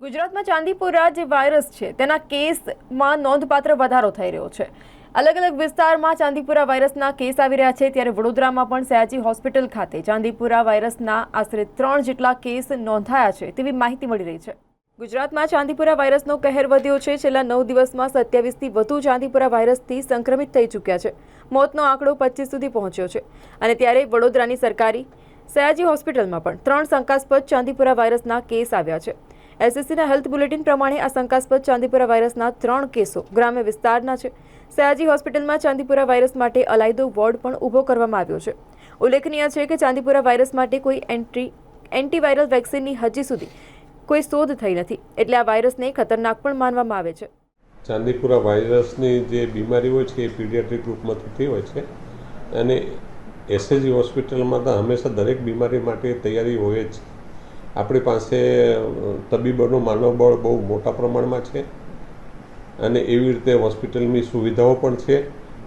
ગુજરાતમાં ચાંદીપુરા જે વાયરસ છે. તેના કેસમાં નોંધપાત્ર વધારો થઈ રહ્યો છે. અલગ અલગ વિસ્તારમાં ચાંદીપુરા વાયરસના કેસ આવી રહ્યા છે. ત્યારે વડોદરામાં પણ સયાજી હોસ્પિટલ ખાતે ચાંદીપુરા વાયરસના આશરે ત્રણ જેટલા કેસ નોંધાયા છે તેવી માહિતી મળી રહી છે. ગુજરાતમાં ચાંદીપુરા વાયરસનો કહેર વધ્યો છે. છેલ્લા નવ દિવસમાં સત્યાવીસથી વધુ ચાંદીપુરા વાયરસથી સંક્રમિત થઈ ચૂક્યા છે. મોતનો આંકડો પચીસ સુધી પહોંચ્યો છે. અને ત્યારે વડોદરાની સરકારી સયાજી હોસ્પિટલમાં પણ ત્રણ શંકાસ્પદ ચાંદીપુરા વાયરસના કેસ આવ્યા છે. એસએસસીના હેલ્થ બુલેટિન પ્રમાણે આ શંકાસ્પદ ચાંદીપુરા વાયરસના ત્રણ કેસો ગ્રામ્ય વિસ્તારના છે. સયાજી હોસ્પિટલમાં ચાંદીપુરા વાયરસ માટે અલાયદો વોર્ડ પણ ઊભો કરવામાં આવ્યો છે. ઉલ્લેખનીય છે કે ચાંદીપુરા વાયરસ માટે કોઈ એન્ટ્રી, એન્ટીવાયરલ વેક્સિનની હજી સુધી કોઈ શોધ થઈ નથી. એટલે આ વાયરસને ખતરનાક પણ માનવામાં આવે છે. ચાંદીપુરા વાયરસની જે બીમારી હોય છે એ પીડિયાટ્રિક ગ્રુપમાં થતી હોય છે. અને એસએજી હોસ્પિટલમાં તો હંમેશા દરેક બીમારી માટે તૈયારી હોય જ. આપણી પાસે તબીબોનો માનવબળ બહુ મોટા પ્રમાણમાં છે અને એવી રીતે હોસ્પિટલની સુવિધાઓ પણ છે.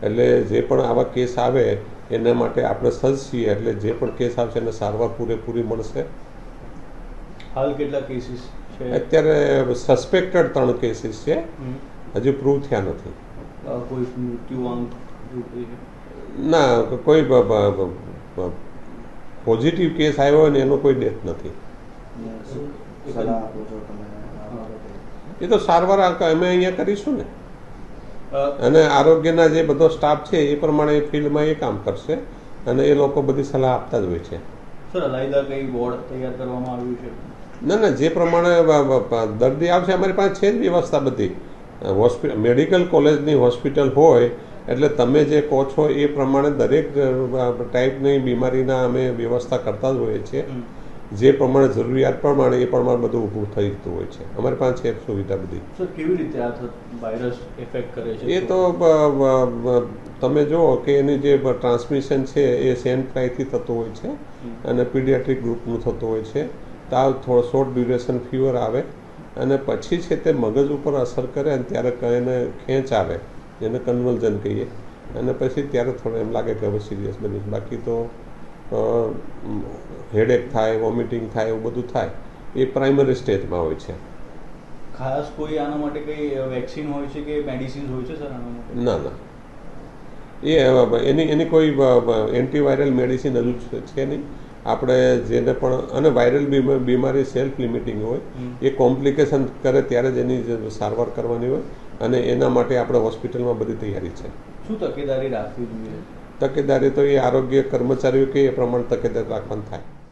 એટલે જે પણ આવા કેસ આવે એના માટે આપણે સજ્જ છીએ. એટલે જે પણ કેસ આવશે એને સારવાર પૂરેપૂરી મળશે. હાલ કેટલા કેસીસ છે? અત્યારે સસ્પેક્ટેડ ત્રણ કેસીસ છે. હજી પ્રૂવ થયા નથી. કોઈ મૃત્યુઆંક? ના કોઈ પોઝિટિવ કેસ આવ્યો હોય ને એનો કોઈ ડેથ નથી. સલાહ આપો છો તમે. એ તો સારવાર અમે અહીંયા કરીશું ને. અને આરોગ્યના જે બધો સ્ટાફ છે એ પ્રમાણે ફિલ્ડમાં એ કામ કરશે અને એ લોકો બધી સલાહ આપતા જ હોય છે. સર અલાયદા કઈ વોર્ડ તૈયાર કરવામાં આવ્યું છે? ના ના જે પ્રમાણે દર્દી આવશે અમારી પાસે છે જ વ્યવસ્થા બધી. હોસ્પિટલ મેડિકલ કોલેજની હોસ્પિટલ હોય એટલે તમે જે કહો છો એ પ્રમાણે દરેક ટાઈપની બીમારીના અમે વ્યવસ્થા કરતા જ હોઈએ છીએ. જે પ્રમાણે જરૂરિયાત પ્રમાણે એ પ્રમાણે બધું ઊભું થઈ જતું હોય છે. અમારી પાસે છે સુવિધા બધી. સર કેવી રીતે આ વાયરસ એફેક્ટ કરે છે? એ તો તમે જુઓ કે એની જે ટ્રાન્સમિશન છે એ સેન્ડ ફ્લાયથી થતું હોય છે અને પીડિયાટ્રિક ગ્રુપનું થતું હોય છે. તાવ થોડો શોર્ટ ડ્યુરેશન ફીવર આવે અને પછી છે તે મગજ ઉપર અસર કરે અને ત્યારે એને ખેંચ આવે જેને કન્વલ્ઝન કહીએ. અને પછી ત્યારે થોડું એમ લાગે કે હવે સિરિયસ બની બાકી તો હેડેક થાય વોમિટિંગ થાય એવું બધું થાય એ પ્રાઇમરી સ્ટેજમાં હોય છે. ખાસ કોઈ આના માટે કઈ વેક્સિન હોય છે કે મેડિસિન હોય છે સર આના માટે? ના ના. એ એની એની કોઈ એન્ટીવાયરલ મેડિસિન હજુ છે- નહીં. આપણે જેને પણ અને વાયરલ બીમારી સેલ્ફ લિમિટિંગ હોય એ કોમ્પ્લિકેશન કરે ત્યારે જ એની સારવાર કરવાની હોય અને એના માટે આપણે હોસ્પિટલમાં બધી તૈયારી છે. શું તકેદારી રાખવી જોઈએ? તકેદારી તો એ આરોગ્ય કર્મચારીઓ કે એ પ્રમાણે તકેદારી રાખવાનું થાય.